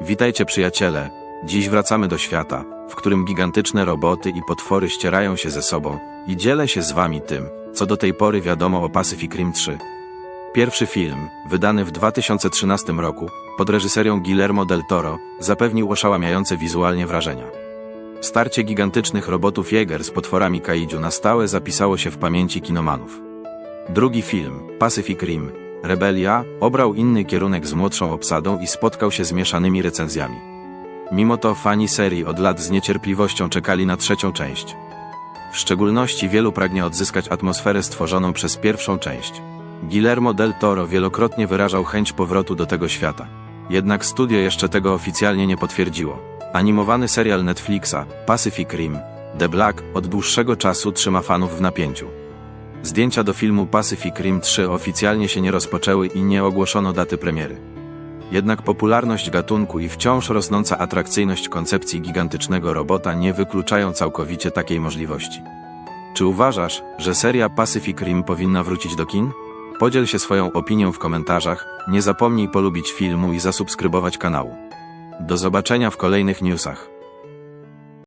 Witajcie przyjaciele. Dziś wracamy do świata, w którym gigantyczne roboty i potwory ścierają się ze sobą i dzielę się z wami tym, co do tej pory wiadomo o Pacific Rim 3. Pierwszy film, wydany w 2013 roku, pod reżyserią Guillermo del Toro, zapewnił oszałamiające wizualnie wrażenia. Starcie gigantycznych robotów Jäger z potworami kaiju na stałe zapisało się w pamięci kinomanów. Drugi film, Pacific Rim, Rebelia, obrał inny kierunek z młodszą obsadą i spotkał się z mieszanymi recenzjami. Mimo to fani serii od lat z niecierpliwością czekali na trzecią część. W szczególności wielu pragnie odzyskać atmosferę stworzoną przez pierwszą część. Guillermo del Toro wielokrotnie wyrażał chęć powrotu do tego świata. Jednak studio jeszcze tego oficjalnie nie potwierdziło. Animowany serial Netflixa, Pacific Rim, The Black, od dłuższego czasu trzyma fanów w napięciu. Zdjęcia do filmu Pacific Rim 3 oficjalnie się nie rozpoczęły i nie ogłoszono daty premiery. Jednak popularność gatunku i wciąż rosnąca atrakcyjność koncepcji gigantycznego robota nie wykluczają całkowicie takiej możliwości. Czy uważasz, że seria Pacific Rim powinna wrócić do kin? Podziel się swoją opinią w komentarzach, nie zapomnij polubić filmu i zasubskrybować kanału. Do zobaczenia w kolejnych newsach.